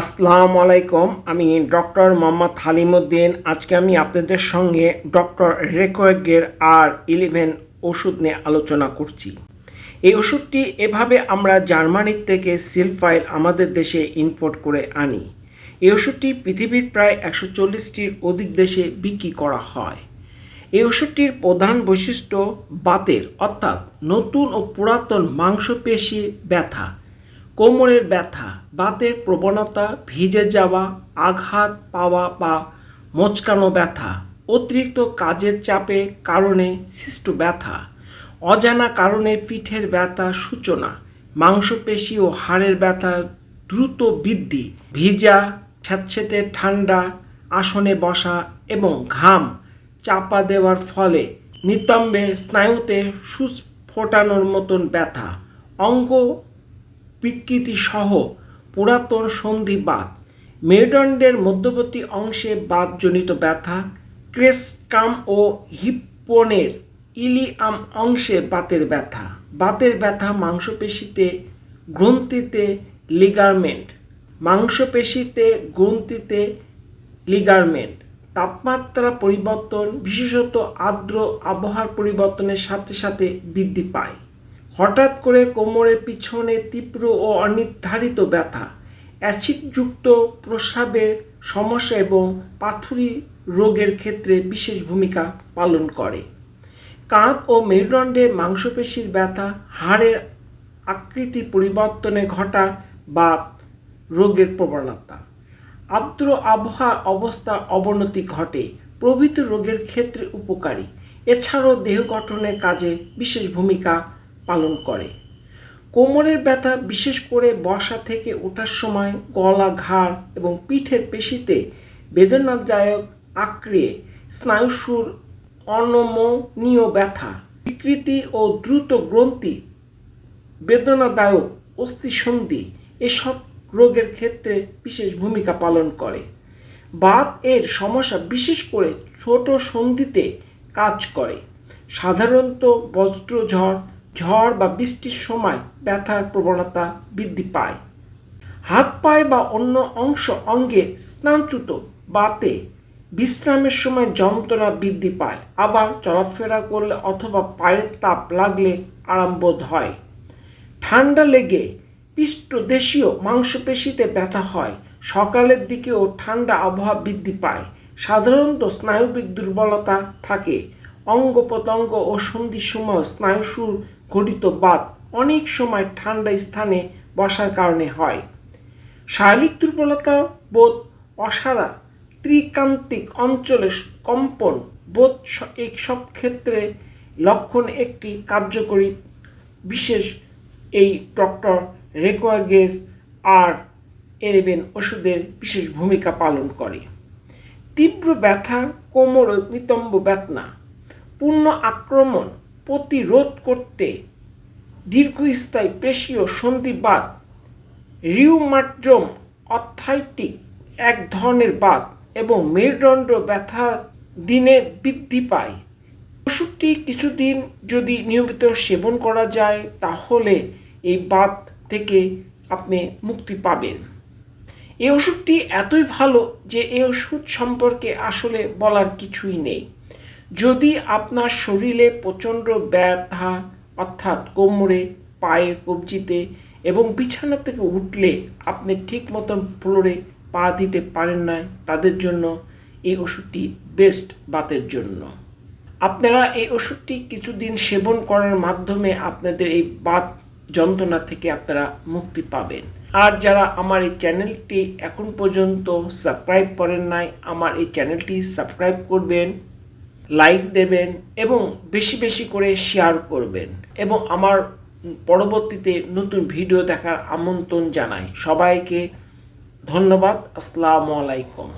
আসসালামু আলাইকুম, আমি ডক্টর মোহাম্মদ হালিমুদ্দিন। আজকে আমি আপনাদের সঙ্গে ডক্টর রেকোয়েগের আর ইলেভেন ওষুধ নিয়ে আলোচনা করছি। এই ওষুধটি এভাবে আমরা জার্মানির থেকে সিলফাইল আমাদের দেশে ইম্পোর্ট করে আনি। এই ওষুধটি পৃথিবীর প্রায় একশো চল্লিশটির অধিক দেশে বিক্রি করা হয়। এই ওষুধটির প্রধান বৈশিষ্ট্য বাতের, অর্থাৎ নতুন ও পুরাতন মাংসপেশি ব্যথা। কোমরের ব্যথা বাতের প্রবণতা, ভিজে যাওয়া, আঘাত পাওয়া বা মোচকানো ব্যথা, অতিরিক্ত কাজের চাপে কারণে সৃষ্ট ব্যথা, অজানা কারণে পিঠের ব্যথা সূচনা, মাংসপেশি ও হাড়ের ব্যথা দ্রুত বৃদ্ধি, ভিজা স্যাঁতস্যাঁতে ঠান্ডা, আসনে বসা এবং ঘাম চাপা দেওয়ার ফলে নিতম্বের স্নায়ুতে সুচ ফোটানোর মতন ব্যথা, অঙ্গ বিকৃতি সহ পুরাতন সন্ধিবাত মেরুদণ্ডের মধ্যবর্তী অংশে বাতজনিত ব্যথা ক্রেসকাম ও হিপ্পনের ইলিয়াম অংশে বাতের ব্যথা। বাতের ব্যথা মাংসপেশিতে গ্রন্থিতে লিগারমেন্ট। মাংসপেশিতে গ্রন্থিতে লিগারমেন্ট। তাপমাত্রা পরিবর্তন, বিশেষত আর্দ্র আবহাওয়ার পরিবর্তনের সাথে সাথে বৃদ্ধি পায়। হঠাৎ করে কোমরের পিছনে তীব্র ও অনির্ধারিত ব্যথা, অ্যাসিডযুক্ত প্রস্রাবের সমস্যা এবং পাথুরি রোগের ক্ষেত্রে বিশেষ ভূমিকা পালন করে। কাঁধ ও মেরুদণ্ডে মাংসপেশির ব্যথা, হাড়ের আকৃতি পরিবর্তনে ঘটা বা রোগের প্রবণতা, আর্দ্র আবহাওয়া অবস্থা অবনতি ঘটে, প্রভৃতি রোগের ক্ষেত্রে উপকারী। এছাড়াও দেহ গঠনের কাজে বিশেষ ভূমিকা পালন করে। কোমরের ব্যথা বিশেষ করে বসা থেকে ওঠার সময় গলা ঘাড় এবং পিঠের পেশিতে বেদনাদায়ক আক্রিয়ে স্নায়ুসুর অনমনীয় ব্যথা, বিকৃতি ও দ্রুত গ্রন্থি, বেদনাদায়ক অস্থিসন্ধি এসব রোগের ক্ষেত্রে বিশেষ ভূমিকা পালন করে। বাত এর সমস্যা বিশেষ করে ছোট সন্ধিতে কাজ করে। সাধারণত বজ্রঝড় ঝড় বা বৃষ্টির সময় ব্যথার প্রবণতা বৃদ্ধি পায়। হাত পায়ে বা অন্য অংশ অঙ্গে স্নানচ্যুত বাতে বিশ্রামের সময় যন্ত্রণা বৃদ্ধি পায়। আবার চলাফেরা করলে অথবা পায়ের তাপ লাগলে আরামবোধ হয়। ঠান্ডা লেগে পৃষ্ঠদেশীয় মাংসপেশিতে ব্যথা হয়। সকালের দিকেও ঠান্ডা আবহাওয়া বৃদ্ধি পায়। সাধারণত স্নায়ুবিক দুর্বলতা থাকে। অঙ্গ প্রত্যঙ্গ ও সন্ধির সময় স্নায়ুসুর ঘটিত বাত অনেক সময় ঠান্ডা স্থানে বসার কারণে হয়। শারীরিক দুর্বলতা বোধ অসারা ত্রিকান্তিক অঞ্চলে কম্পন বোধ এই সব ক্ষেত্রে লক্ষণ একটি কার্যকরী বিশেষ এই ডক্টর রেকোয়াগের আর এলেভেন ওষুধের বিশেষ ভূমিকা পালন করে। তীব্র ব্যথা কোমর নিতম্ব বেদনা, পূর্ণ আক্রমণ প্রতিরোধ করতে দীর্ঘস্থায়ী পেশীয় সন্ধিবাদ রিউমাটজম অর্থাইটিক এক ধরনের বাত এবং মেরুদণ্ড ব্যথা দিনে বৃদ্ধি পায়। ওষুধটি কিছুদিন যদি নিয়মিত সেবন করা যায়, তাহলে এই বাত থেকে আপনি মুক্তি পাবেন। এই ওষুধটি এতই ভালো যে এই ওষুধ সম্পর্কে আসলে বলার কিছুই নেই। যদি আপনার শরীরে প্রচণ্ড ব্যথা, অর্থাৎ কোমরে, পায়ের কবজিতে এবং বিছানা থেকে উঠলে আপনি ঠিক মতন ফ্লোরে পা দিতে পারেন না তাদের জন্য এই ওষুধটি বেস্ট বাতের জন্য। আপনারা এই ওষুধটি কিছুদিন সেবন করার মাধ্যমে আপনাদের এই বাত যন্ত্রণা থেকে আপনারা মুক্তি পাবেন। আর যারা আমার এই চ্যানেলটি এখন পর্যন্ত সাবস্ক্রাইব করেন নাই, আমার এই চ্যানেলটি সাবস্ক্রাইব করবেন। লাইক দেবেন এবং বেশি বেশি করে শেয়ার করবেন। এবং আমার পরবর্তীতে নতুন ভিডিও দেখার আমন্ত্রণ জানাই। সবাইকে ধন্যবাদ। আসসালামু আলাইকুম।